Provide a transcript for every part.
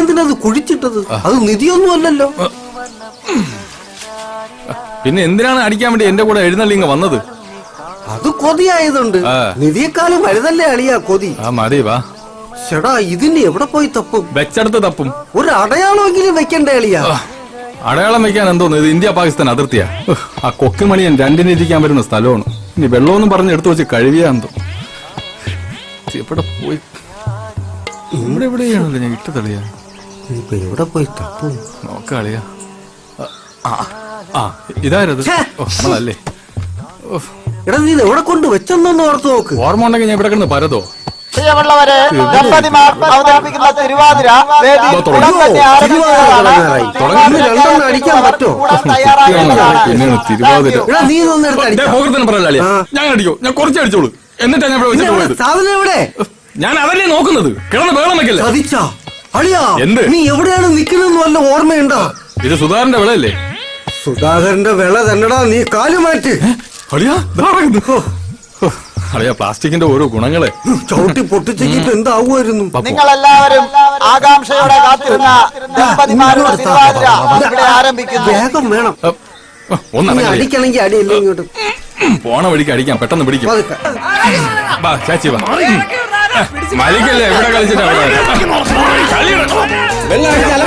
എന്തിനത് കുഴിച്ചിട്ടത്? അത് നിധിയൊന്നും അല്ലല്ലോ. പിന്നെ എന്തിനാണ് അടിക്കാൻ വേണ്ടി എന്റെ കൂടെ എഴുന്നള്ളി ഇങ്ങ് വന്നത്? അത് കൊതിയായതുണ്ട്. നിധിയെക്കാളും വലുതല്ലേ അളിയാ കൊതി. ആ മതി വാ. ചേടാ ഇതിന് എവിടെ പോയി തപ്പും? വെച്ചെടുത്ത് തപ്പും. ഒരു അടയാളമെങ്കിലും വെക്കണ്ടേ അളിയാ? അടയാളം വെക്കാൻ എന്തോന്ന് ഇത് ഇന്ത്യ പാകിസ്ഥാൻ അതിർത്തിയാ. ആ കൊക്കുമണിയൻ രണ്ടിനെ ഇരിക്കാൻ വരുന്ന സ്ഥലമാണ്. ഇനി വെള്ളമൊന്നും പറഞ്ഞ് എടുത്തു വെച്ച് കഴിയാന്തോ എവിടെ പോയി? ഇവിടെ എവിടെയാണല്ലോ ഞാൻ ഇട്ട് ഇപ്പൊ എവിടെ പോയി തപ്പു? നോക്കളിയാ ആ നമ്മളല്ലേ. എടാ നീ ഇത് എവിടെ കൊണ്ട് വെച്ചെന്നൊന്ന് ഓർത്ത് നോക്ക്. ഓർമ്മ ഉണ്ടെങ്കിൽ ഞാൻ ഇവിടെ കിടന്ന് പരതോ? പ്രിയമുള്ളവരെ ദമ്പതിമാർ അവതരിപ്പിക്കുന്ന തിരുവാതിര. ഞാൻ അടിക്കോ. ഞാൻ കുറച്ച് അടിച്ചോളൂ. എന്നിട്ടാ ഞാൻ ഇവിടെ? സാധനം എവിടെ? ഞാൻ അവരെ നോക്കുന്നത്. കിടന്ന് വെക്കല്ലേ? ചതിച്ചാ? അളിയാ എന്ത്? നീ എവിടെയാണ് നിൽക്കുന്നതെന്ന് വല്ല ഓർമ്മയുണ്ടോ? ഇത് സുധാകരന്റെ വിളയല്ലേ? സുധാകരന്റെ വിള തന്നെടാ നീ കാൽ മാറ്റ്. അളിയാ. അളിയാ പ്ലാസ്റ്റിക്കിന്റെ ഓരോ ഗുണങ്ങളെ. ചവിട്ടി പൊട്ടിച്ചിട്ട് എന്താവുമായിരുന്നു? നിങ്ങൾ എല്ലാവരും ആകാംക്ഷയോടെ കാത്തിരുന്ന ദമ്പതിമാരുടെ തിരുവാതിര ഇവിടെ ആരംഭിക്കുന്നു. വേഗം വേണം. നീ. അടിക്കണമെങ്കിൽ അടിയല്ലേ ഇങ്ങോട്ട്? പോണ വഴിക്ക് അടിക്കാം പെട്ടെന്ന് പിടിക്കാം. പതുക്കെ. വാ ചാച്ചി വാ മലിക്കല്ലേ എവിടെ കളിച്ചിട്ടാ അവിടെ వెళ్ళాలి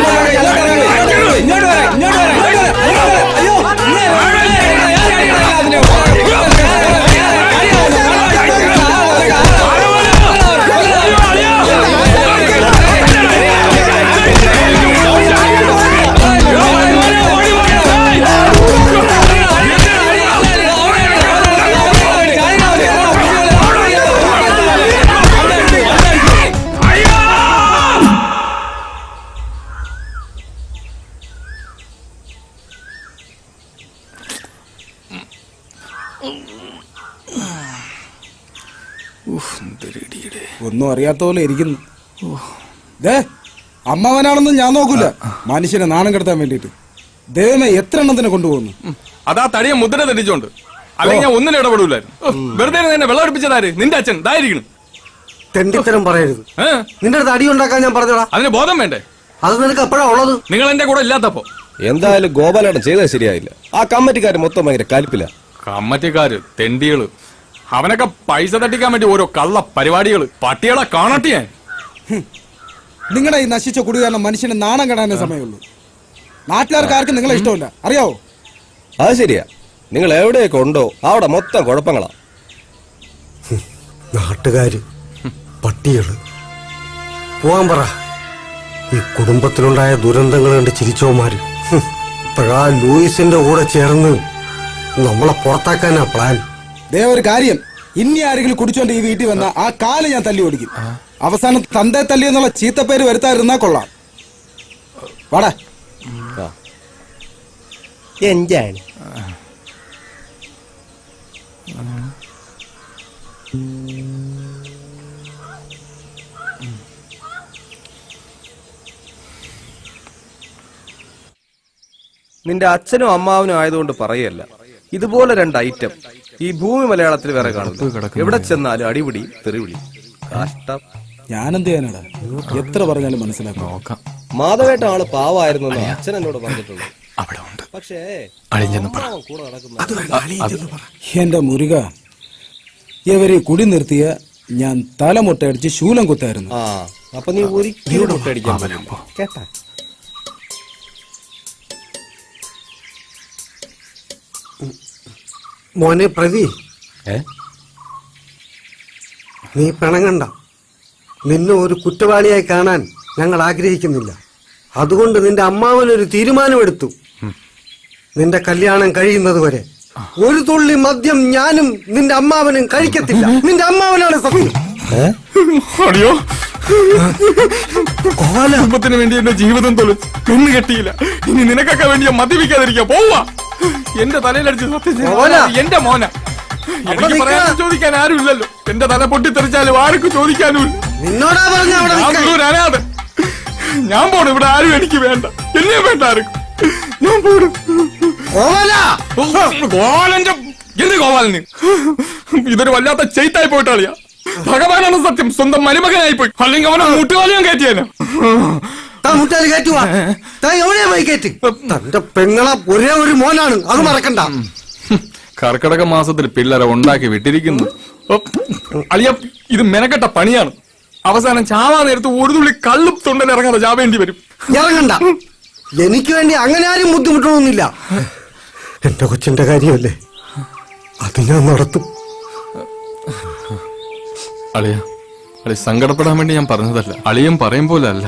ഒന്നും അറിയാത്ത പോലെ ഇരിക്കുന്നു. ദേ അമ്മവനാണെന്ന് ഞാൻ നോക്കൂല. മനുഷ്യനെ നാണം കെടുത്താൻ വേണ്ടിട്ട് ദൈവമേ എത്ര എണ്ണത്തിനെ കൊണ്ടുപോകുന്നു? അതാ തടിയ മുദ്ര തെറ്റിച്ചോണ്ട്. അല്ലെങ്കിൽ ഞാൻ ഒന്നിനും ഇടപെടൂലായിരുന്നു. വെറുതെ എന്നെ വെള്ളം അടുപ്പിച്ചതാര് നിന്റെ അച്ഛൻ. ഇതായിരിക്കണം തെണ്ടിത്തരം പറയരുത്. നിന്റെ അടുത്ത് അടി ഉണ്ടാക്കാൻ ഞാൻ പറഞ്ഞടാ അതിന് ബോധം വേണ്ടേ? അത് നിനക്ക് എപ്പോഴാ ഉള്ളത്? നിങ്ങൾ എന്റെ കൂടെ ഇല്ലാത്തപ്പോ? എന്തായാലും ഗോപാലേട്ടൻ ചെയ്തത് ശരിയായില്ല. ആ കമ്മറ്റിക്കാര് മൊത്തം ഭയങ്കര കലിപ്പില്ല കമ്മറ്റിക്കാര് തെണ്ടികൾ. അവനൊക്കെ പൈസ തട്ടിക്കാൻ വേണ്ടി ഓരോ കള്ള പരിപാടികൾ പട്ടികളെ കാണട്ടെ ഞാൻ. നിങ്ങളുടെ ഈ നശിച്ച കുടി കാരണം മനുഷ്യനെ നാണം കെടാനേ സമയമുള്ളൂ. നാട്ടുകാർക്ക് ആർക്കും നിങ്ങളെ ഇഷ്ടമില്ല. അറിയാവോ? അത് ശരിയാ. നിങ്ങൾ എവിടെയൊക്കെ ഉണ്ടോ അവിടെ മൊത്തം കുഴപ്പങ്ങളാ. നാട്ടുകാര് പട്ടികൾ. പോവാൻ പറ. ഈ കുടുംബത്തിലുണ്ടായ ദുരന്തങ്ങൾ കണ്ട് ചിരിച്ചോമാര് ഇപ്പോഴാ ഇപ്പഴാ ലൂയിസിന്റെ കൂടെ ചേർന്ന് നമ്മളെ പുറത്താക്കാനാ പ്ലാൻ ദേ ഒരു കാര്യം. ഇനി ആരെങ്കിലും കുടിച്ചോണ്ട് ഈ വീട്ടിൽ വന്ന ആ കാൽ ഞാൻ തല്ലി ഓടിക്കും. അവസാനം തന്തേ തല്ലി എന്നുള്ള ചീത്തപ്പേര് വരുത്താതിരുന്നാ കൊള്ളാം. വാടാ. എന്താണ് നിന്റെ അച്ഛനും അമ്മാവനും ആയതുകൊണ്ട് പറയല്ല. ഇതുപോലെ രണ്ട് ഐറ്റം. ഈ ഭൂമി മലയാളത്തിൽ വേറെ കാണില്ല എവിടെ ചെന്നാലും അടിപിടി തെറിവിളി. കഷ്ടം. ഞാനെന്ത് ചെയ്യാനാടാ? എത്ര പറഞ്ഞാലും മനസ്സിലാക്കാം. നോക്കാം. മാധവേട്ട ആൾ പാവായിരുന്നു അച്ഛൻ എന്നോട് പറഞ്ഞിട്ടുണ്ട്. അവിടെ ഉണ്ട്. പക്ഷേ അഴിഞ്ഞെന്ന് പറ. അമ്മാവൻ കൂടെ നടക്കുന്ന എന്റെ മുരുക ഇവരെ കുടി നിർത്തിയ ഞാൻ തലമുട്ടയടിച്ച് ശൂലം കുത്തായിരുന്നു. ആ അപ്പൊ നീ ഒരിക്കലും മുട്ടയടിക്കാൻ കേട്ടാ? മോനെ പ്രതി. ഏ? നീ പിണങ്ങണ്ട. നിന്നെ ഒരു കുറ്റവാളിയായി കാണാൻ ഞങ്ങൾ ആഗ്രഹിക്കുന്നില്ല. അതുകൊണ്ട് നിന്റെ അമ്മാവനൊരു തീരുമാനമെടുത്തു. നിന്റെ കല്യാണം കഴിയുന്നത് വരെ ഒരു തുള്ളി മദ്യം ഞാനും നിന്റെ അമ്മാവനും കഴിക്കത്തില്ല. നിന്റെ അമ്മാവനാണ് സത്യം അടിയോ? കുടുംബത്തിന് വേണ്ടി എന്റെ ജീവിതം തൊഴിൽ പെണ്ണ് കെട്ടിയില്ല. ഇനി നിനക്കൊക്കെ വേണ്ടി മദ്യപിക്കാതിരിക്കാ. പോവാ. എന്റെ തലയിലടിച്ച് സത്യം മോന. എന്റെ മോന. എനിക്ക് നിൽക്ക. പറയാൻ ചോദിക്കാൻ ആരും ഇല്ലല്ലോ എന്റെ തല പൊട്ടിത്തെറിച്ചാലും ആർക്കും ചോദിക്കാനും ഇല്ല. നിന്നോടാ പറഞ്ഞ അവിടെ ഞാൻ നിൽക്കാൻ. ഒരു അനാഥൻ. ഞാൻ പോണു. ഇവിടെ ആരും എനിക്ക് വേണ്ട. എന്നെ വേണ്ട ആർക്കും. ഞാൻ പോണു. ഗോപാലന്റെ എന്ത് ഗോപാലന് ഇതൊരു വല്ലാത്ത ചെയ്ത്തായി പോയിട്ടാളിയാ ഭഗവാനാണ് സത്യം. സ്വന്തം മരുമകനായി പോയി. അല്ലെങ്കിൽ അവനെ മുട്ടുകാലിയും കയറ്റിയേനെ. താൻ മുട്ടാൽ കയറ്റുവാ താൻ എവിടെയാ പോയി കയറ്റ്? തന്റെ പെങ്ങളെ ഒരേ ഒരു മോനാണ്. അത് മറക്കണ്ട. കർക്കിടക മാസത്തിൽ പിള്ളേരെ ഉണ്ടാക്കി വിട്ടിരിക്കുന്നു. അളിയ ഇത് മെനക്കെട്ട പണിയാണ്. അവസാനം ചാവാ നേരത്ത് ഒരു തുള്ളി കള്ളും തൊണ്ടൻ ഇറങ്ങാതെ ചാവേണ്ടി വരും. ഇറങ്ങണ്ട. എനിക്ക് വേണ്ടി അങ്ങനെ ആരും ബുദ്ധിമുട്ടൊന്നുമില്ല. എന്റെ കൊച്ചിന്റെ കാര്യമല്ലേ? അത് ഞാൻ നടത്തും. അളിയ അളി സങ്കടപ്പെടാൻ വേണ്ടി ഞാൻ പറഞ്ഞതല്ല. അളിയും പറയും പോലെ അല്ല.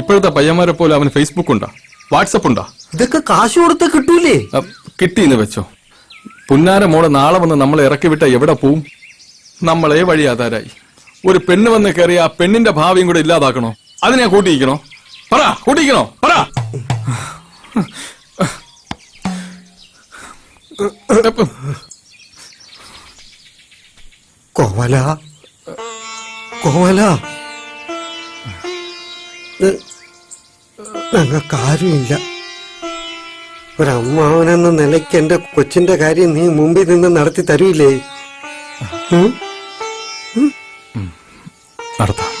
ഇപ്പോഴത്തെ പയ്യന്മാരെ പോലെ അവന് ഫേസ്ബുക്ക് ഉണ്ടാ? വാട്സപ്പ് ഉണ്ടാ? ഇതൊക്കെ കാശ് കൊടുത്ത് കിട്ടൂലേ? കിട്ടിന്ന് വെച്ചോ? പുന്നാര മോളെ നാളെ വന്ന് നമ്മളെ ഇറക്കി വിട്ട എവിടെ പോവും? നമ്മളെ വഴി ആധാരായി. ഒരു പെണ്ണ് വന്ന് കയറി ആ പെണ്ണിന്റെ ഭാവിയും കൂടെ ഇല്ലാതാക്കണോ? അതിനെ കൂട്ടിയിക്കണോ പറ കൂട്ടിയിക്കണോ പറ. കോവല. കോവല. ഞങ്ങൾക്കാരുമില്ല ഒരമ്മാവനെന്ന നിലയ്ക്ക് എന്റെ കൊച്ചിന്റെ കാര്യം നീ മുമ്പിൽ നിന്ന് നടത്തി തരൂലേ? നടത്താം.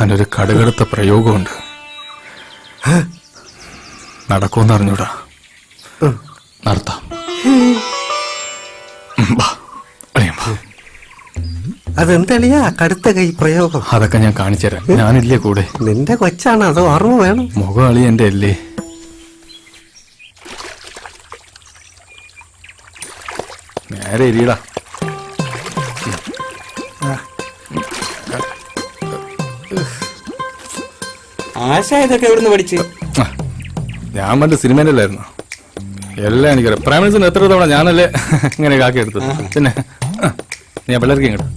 അതിനൊരു കടുകടുത്ത പ്രയോഗമുണ്ട്. നടക്കുമെന്ന് അറിഞ്ഞൂടാ. നടത്താം. അതെന്തളിയാ കടുത്ത കൈ പ്രയോഗം? അതൊക്കെ ഞാൻ കാണിച്ചുതരാം. ഞാനില്ലേ കൂടെ? നിന്റെ കൊച്ചാണ് അതോ അറിവ് വേണം? മുഖം അളി എന്റെ അല്ലേ? നേരെ എരിയടാ ആശ ഇതൊക്കെ എവിടുന്ന് പഠിച്ച്? ഞാൻ പണ്ട് സിനിമയിലല്ലായിരുന്നു എല്ലാം എനിക്കറിയാം. പ്രേമൻസിന് എത്ര തവണ ഞാനല്ലേ ഇങ്ങനെ കാക്കി എടുത്തത്. പിന്നെ ഞാൻ പിള്ളേർക്ക് ഇങ്ങോട്ട്?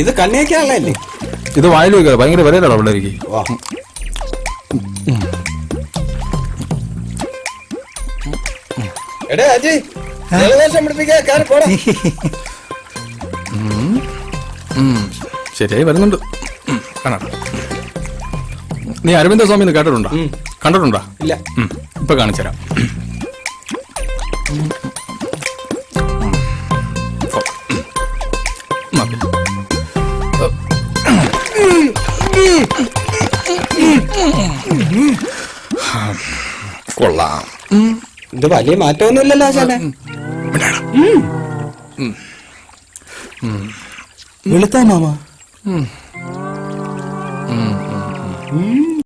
ഇത് കണ്ണിയൊക്കെയാണല്ലേ ഇത് വായിൽ വെക്കുക ഭയങ്കര വിലയിലാണ് പിള്ളേർക്ക്? എടേ അജയ് ജലദോഷം പിടിപ്പിക്കാ പോടാ. ശരിയായി വരുന്നുണ്ട്. കാണാം. നീ അരവിന്ദ സ്വാമി കേട്ടിട്ടുണ്ടോ? കണ്ടിട്ടുണ്ടോ? ഇല്ല. ഇപ്പൊ കാണിച്ചുതരാം. കൊള്ളാം. ഇത് വലിയ മാറ്റമൊന്നുമില്ലല്ലോ ആശാനെ. വെളുത്താ മാമ.